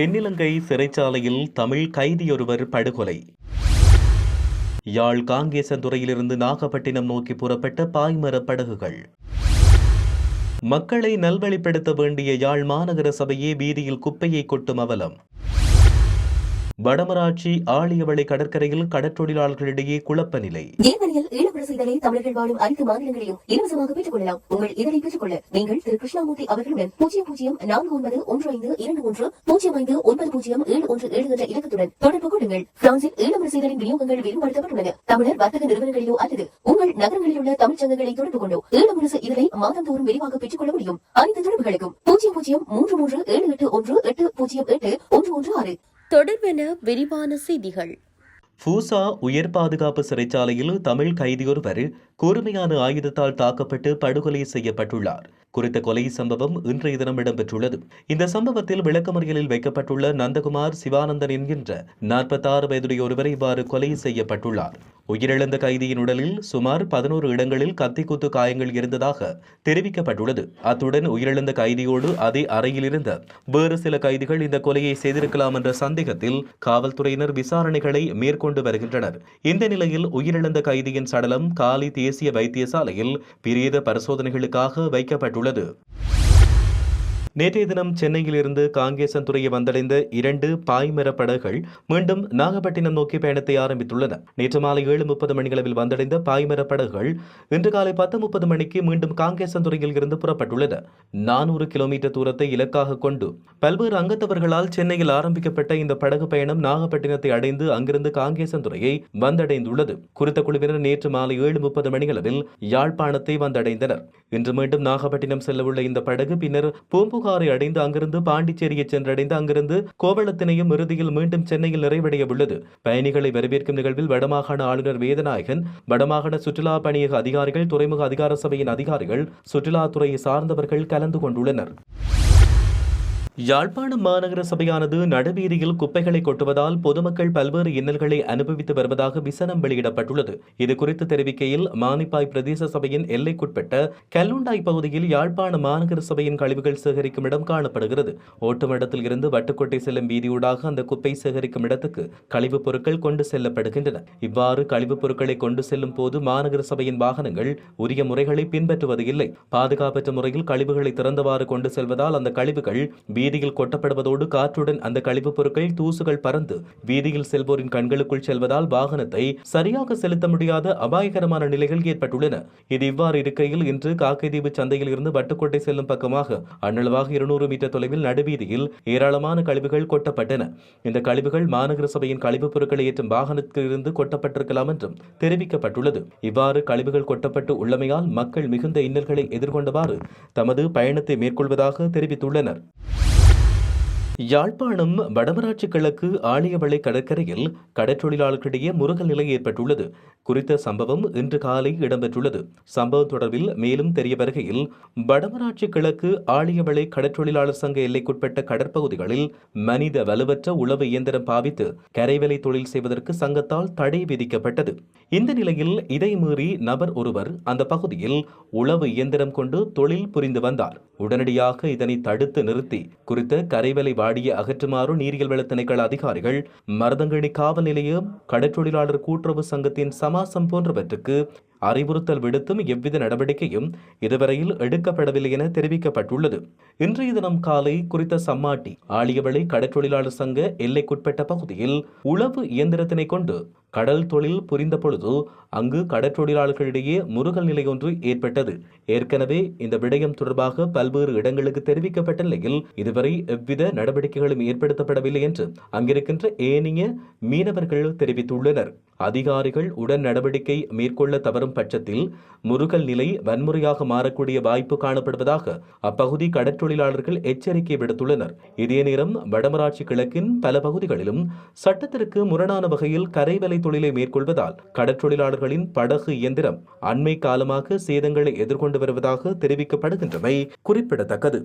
தென்னிலங்கை சிறைச்சாலையில் தமிழ் கைதியொருவர் படுகொலை. யாழ் காங்கேசந்துறையிலிருந்து நாகப்பட்டினம் நோக்கி புறப்பட்ட பாய்மர படகுகள். மக்களை நல்வழிப்படுத்த வேண்டிய யாழ் மாநகர சபையே வீதியில் குப்பையை கொட்டும் அவலம். வடமராட்சி ஆழியவளை கடற்கரையில் கடற்றொழிலாளர்களிடையே குழப்ப நிலை. ஜெர்மனியில் ஈழப்பட செய்தலை தமிழர்கள் வாழும் அனைத்து மாநிலங்களையும் இலவசமாக பெற்றுக் கொள்ளலாம் உங்கள் இதனை பெற்றுக் கொள்ள நீங்கள் திரு. கிருஷ்ணாமூர்த்தி அவர்களுடன் பூஜ்ஜியம் பூஜ்ஜியம் நான்கு ஒன்பது ஒன்று ஐந்து இரண்டு ஒன்று பூஜ்ஜியம் ஐந்து ஒன்பது பூஜ்ஜியம் ஏழு ஒன்று ஏழு என்ற இலக்கத்துடன் தொடர்பு கொள்ளுங்கள். பிரான்சில் ஈழப்பட செய்தலின் விநியோகங்கள் விரிவுபடுத்தப்பட்டுள்ளன. தமிழர் வர்த்தக நிறுவனங்களிலோ அல்லது உங்கள் நகரங்களில் உள்ள தமிழ்ச் சங்கங்களை தொடர்பு கொண்டோ ஈழமுரசு இதனை மாதந்தோறும் விரிவாக பெற்றுக் கொள்ள முடியும். அனைத்து தொடர்புகளுக்கும் பூஜ்ஜியம் பூஜ்ஜியம் மூன்று மூன்று ஏழு எட்டு ஒன்று எட்டு பூஜ்ஜியம் எட்டு ஒன்று ஒன்று ஆறு. தொடர்பென விரிவான செய்திகள். பூசா உயர் பாதுகாப்பு சிறைச்சாலையில் தமிழ் கைதியொருவர் கூர்மையான ஆயுதத்தால் தாக்கப்பட்டு படுகொலை செய்யப்பட்டுள்ளார். குறித்த கொலை சம்பவம் இன்றைய தினம் இடம்பெற்றுள்ளது. இந்த சம்பவத்தில் விளக்கமறியலில் வைக்கப்பட்டுள்ள நந்தகுமார் சிவானந்தன் என்கின்ற நாற்பத்தாறு வயதுடைய ஒருவர் இவ்வாறு கொலை செய்யப்பட்டுள்ளார். உயிரிழந்த கைதியின் உடலில் சுமார் பதினோரு இடங்களில் கத்திக்குத்து காயங்கள் இருந்ததாக தெரிவிக்கப்பட்டுள்ளது. அத்துடன் உயிரிழந்த கைதியோடு அதே அறையில் இருந்த வேறு சில கைதிகள் இந்த கொலையை செய்திருக்கலாம் என்ற சந்தேகத்தில் காவல்துறையினர் விசாரணைகளை மேற்கொண்டு வருகின்றனர். இந்த நிலையில் உயிரிழந்த கைதியின் சடலம் காலி தேசிய வைத்தியசாலையில் பிரேத பரிசோதனைகளுக்காக வைக்கப்பட்டுள்ளது. உள்ளது நேற்றைய தினம் சென்னையிலிருந்து காங்கேசன்துறையை வந்தடைந்த இரண்டு பாய்மர படகுகள் மீண்டும் நாகப்பட்டினம் நோக்கி பயணத்தை ஆரம்பித்துள்ளன. நேற்று மாலை ஏழு முப்பது மணிகளவில் வந்தடைந்த பாய்மர படகுகள் இன்று காலை பத்து முப்பது மணிக்கு மீண்டும் காங்கேசன்துறையில் இருந்து புறப்பட்டுள்ளன. நானூறு கிலோமீட்டர் தூரத்தை இலக்காக கொண்டு பல்வேறு அங்கத்தவர்களால் சென்னையில் ஆரம்பிக்கப்பட்ட இந்த படகு பயணம் நாகப்பட்டினத்தை அடைந்து அங்கிருந்து காங்கேசன்துறையை வந்தடைந்துள்ளது. குறித்த குழுவினர் நேற்று மாலை ஏழு முப்பது மணிகளவில் யாழ்ப்பாணத்தை வந்தடைந்தனர். இன்று மீண்டும் நாகப்பட்டினம் செல்லவுள்ள இந்த படகு பின்னர் பூம்புகார் அடைந்து அங்கிருந்து பாண்டிச்சேரியை சென்றடைந்து அங்கிருந்து கோவளத்தினையும் இறுதியில் மீண்டும் சென்னையில் நிறைவடைய உள்ளது பயணிகளை வரவேற்கும் நிகழ்வில் வடமாகாண ஆளுநர் வேதநாயகன் வடமாகாண சுற்றுலா பணியக அதிகாரிகள் துறைமுக அதிகார சபையின் அதிகாரிகள் சுற்றுலாத்துறையை சார்ந்தவர்கள் கலந்து கொண்டுள்ளனர். யாழ்ப்பாண மாநகர சபையானது நடுவீதியில் குப்பைகளை கொட்டுவதால் பொதுமக்கள் பல்வேறு இன்னல்களை அனுபவித்து வருவதாக விசனம் வெளியிடப்பட்டுள்ளது. இது குறித்து தெரிவிக்கையில் மானிப்பாய் பிரதேச சபையின் எல்லைக்குட்பட்ட கல்லுண்டாய் பகுதியில் யாழ்ப்பாண மாநகர சபையின் கழிவுகள் சேகரிக்கும் இடம் காணப்படுகிறது. ஓட்டுமடத்தில் இருந்து வட்டுக்கோட்டை செல்லும் வீதியூடாக அந்த குப்பை சேகரிக்கும் இடத்துக்கு கழிவுப் பொருட்கள் கொண்டு செல்லப்படுகின்றன. இவ்வாறு கழிவுப் பொருட்களை கொண்டு செல்லும் போது மாநகர சபையின் வாகனங்கள் உரிய முறைகளை பின்பற்றுவது இல்லை. பாதுகாப்பற்ற முறையில் கழிவுகளை திறந்தவாறு கொண்டு செல்வதால் அந்த கழிவுகள் வீதியில் கொட்டப்படுவதோடு காற்றுடன் அந்த கழிவுப் பொருட்கள் தூசுகள் பறந்து வீதியில் செல்வோரின் கண்களுக்குள் செல்வதால் வாகனத்தை சரியாக செலுத்த முடியாத அபாயகரமான நிலைகள் ஏற்பட்டுள்ளன. இது இவ்வாறு இருக்கையில் இன்று காக்கைதீவு சந்தையில் இருந்து வட்டுக்கோட்டை செல்லும் பக்கமாக அண்ணளவாக இருநூறு மீட்டர் தொலைவில் நடுவீதியில் ஏராளமான கழிவுகள் கொட்டப்பட்டன. இந்த கழிவுகள் மாநகர சபையின் கழிவுப் பொருட்களை ஏற்றும் வாகனத்தில் இருந்து கொட்டப்பட்டிருக்கலாம் என்றும் தெரிவிக்கப்பட்டுள்ளது. இவ்வாறு கழிவுகள் கொட்டப்பட்டு உள்ளமையால் மக்கள் மிகுந்த இன்னல்களை எதிர்கொண்டவாறு தமது பயணத்தை மேற்கொள்வதாக தெரிவித்துள்ளனர். யாழ்ப்பாணம் வடமராட்சி கிழக்கு ஆலியவளை கடற்கரையில் கடற்றொழிலாளர்களிடையே முருகல் நிலை ஏற்பட்டுள்ளது. குறித்த சம்பவம் இன்று காலை இடம்பெற்றுள்ளது. சம்பவம் தொடர்பில் மேலும் தெரிய வருகையில் வடமராட்சி கிழக்கு ஆலியவளை கடற்றொழிலாளர் சங்க எல்லைக்குட்பட்ட கடற்பகுதிகளில் மனித வலுவற்ற உளவு இயந்திரம் பாவித்து கரைவலை தொழில் செய்வதற்கு சங்கத்தால் தடை விதிக்கப்பட்டது. இந்த நிலையில் இதை மீறி நபர் ஒருவர் அந்த பகுதியில் உளவு இயந்திரம் கொண்டு தொழில் புரிந்து வந்தார். உடனடியாக இதனை தடுத்து நிறுத்தி குறித்த கரைவலை வாடிய அகற்றுமாறு நீரியல் வள திணைக்கள அதிகாரிகள் மருதங்கணி காவல் நிலையம் கடற்றொழிலாளர் கூட்டுறவு சங்கத்தின் சமாசம் போன்றவற்றுக்கு அறிவுறுத்தல் விடுத்தும் எவ்வித நடவடிக்கையும் இதுவரையில் எடுக்கப்படவில்லை என தெரிவிக்கப்பட்டுள்ளது. இன்றைய தினம் காலை குறித்த சம்மாட்டி ஆழியவளை கடற்றொழிலாளர் சங்க எல்லைக்குட்பட்ட பகுதியில் உளவு இயந்திரத்தினை கொண்டு கடல் தொழில் புரிந்த பொழுது அங்கு கடற்றொழிலாளர்களிடையே முருகல் நிலை ஒன்று ஏற்பட்டது. ஏற்கனவே இந்த விடயம் தொடர்பாக பல்வேறு இடங்களுக்கு தெரிவிக்கப்பட்ட நிலையில் இதுவரை எவ்வித நடவடிக்கைகளும் ஏற்படுத்தப்படவில்லை என்று அங்கிருக்கின்ற ஏனைய மீனவர்கள் தெரிவித்துள்ளனர். அதிகாரிகள் உடன் நடவடிக்கை மேற்கொள்ள தவறும் பட்சத்தில் முருகல் நிலை வன்முறையாக மாறக்கூடிய வாய்ப்பு காணப்படுவதாக அப்பகுதி கடற்றொழிலாளர்கள் எச்சரிக்கை விடுத்துள்ளனர். இதே நேரம் வடமராட்சி கிழக்கின் பல பகுதிகளிலும் சட்டத்திற்கு முரணான வகையில் கரைவலை தொழிலை மேற்கொள்வதால் கடற்றொழிலாளர்களின் படகு இயந்திரம் அண்மை காலமாக சேதங்களை எதிர்கொண்டு வருவதாக தெரிவிக்கப்படுகின்றமை குறிப்பிடத்தக்கது.